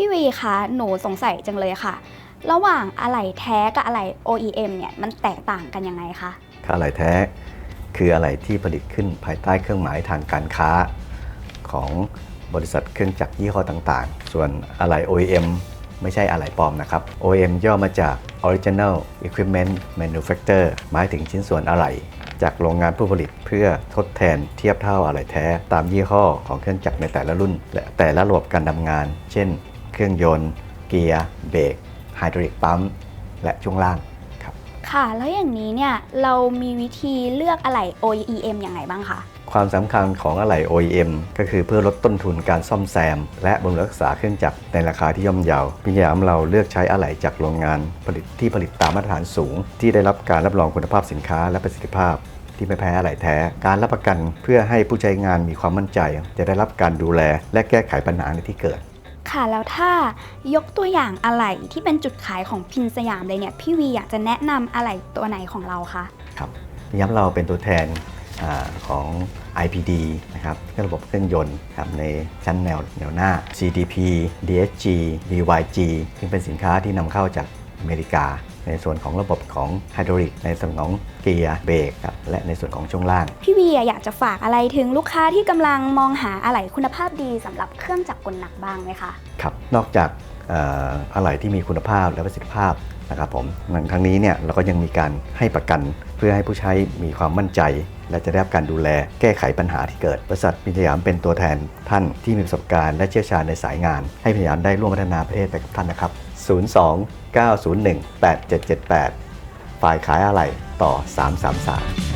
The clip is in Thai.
พี่วีคะ หนูสงสัยจังเลยค่ะ ระหว่างอะไหล่แท้กับอะไหล่ OEM เนี่ย มันแตกต่างกันยังไงคะ ค่าอะไหล่แท้ คืออะไหล่ที่ผลิตขึ้นภายใต้เครื่องหมายทางการค้า ของบริษัทเครื่องจักรยี่ห้อต่างๆ ส่วนอะไหล่ OEM ไม่ใช่อะไหล่ปลอมนะครับ OEM ย่อมาจาก Original Equipment Manufacturer หมายถึงชิ้นส่วนอะไหล่จากโรงงานผู้ผลิตเพื่อทดแทนเทียบเท่าอะไหล่แท้ ตามยี่ห้อของเครื่องจักรในแต่ละรุ่น และแต่ละระบบการทำงาน เช่น เครื่องยนต์ เกียร์ เบรกไฮดรอลิกปั๊ม และช่วงล่างครับ ค่ะ แล้วอย่างนี้เนี่ยเรามีวิธีเลือกอะไหล่ OEM ยังไงบ้างคะ ความสำคัญของอะไหล่ OEM ก็คือเพื่อลดต้นทุนการซ่อมแซม และบำรุงรักษาเครื่องจักรในราคาที่ย่อมเยาพยายามเราเลือกใช้อะไหล่จากโรงงานผลิตที่ผลิตตามมาตรฐานสูง ที่ได้รับการรับรองคุณภาพสินค้าและประสิทธิภาพที่ไม่แพ้อะไหล่แท้ การรับประกันเพื่อให้ผู้ใช้งานมีความมั่นใจ จะได้รับการดูแลและแก้ไขปัญหาในที่เกิด ค่ะแล้วถ้ายกตัวอย่างอะไหล่ที่เป็นจุดขายของพินสยามเลยเนี่ยพี่วีอยากจะแนะนำอะไหล่ตัวไหนของเราคะ ครับย้ำเราเป็นตัวแทนอาของ IPD นะครับเครื่องระบบเครื่องยนต์ครับในชั้นแนวแนวหน้า CDP DSG BYG ซึ่งเป็นสินค้าที่นำเข้าจากอเมริกา ในส่วนของระบบของไฮดรอลิกในส่วนของเกียร์เบรกครับและในส่วนของช่วงล่าง พี่วีอยากจะฝากอะไรถึงลูกค้าที่กำลังมองหาอะไหล่คุณภาพดีสำหรับเครื่องจักรกลหนักบ้างไหมคะ ครับนอกจากเอ่ออะไหล่ที่มีคุณภาพและประสิทธิภาพนะครับผมในครั้งนี้เนี่ยเราก็ยังมีการให้ประกันเพื่อให้ผู้ใช้มีความมั่นใจ และจะได้รับการดูแลแก้ไขปัญหาที่เกิด บริษัทพิทยามเป็นตัวแทนท่านที่มีประสบการณ์และเชี่ยวชาญในสายงาน ให้พิทยามได้ร่วมพัฒนาประเทศไปกับท่านนะครับ 02 901 8778 ฝ่ายขายอะไรต่อ 333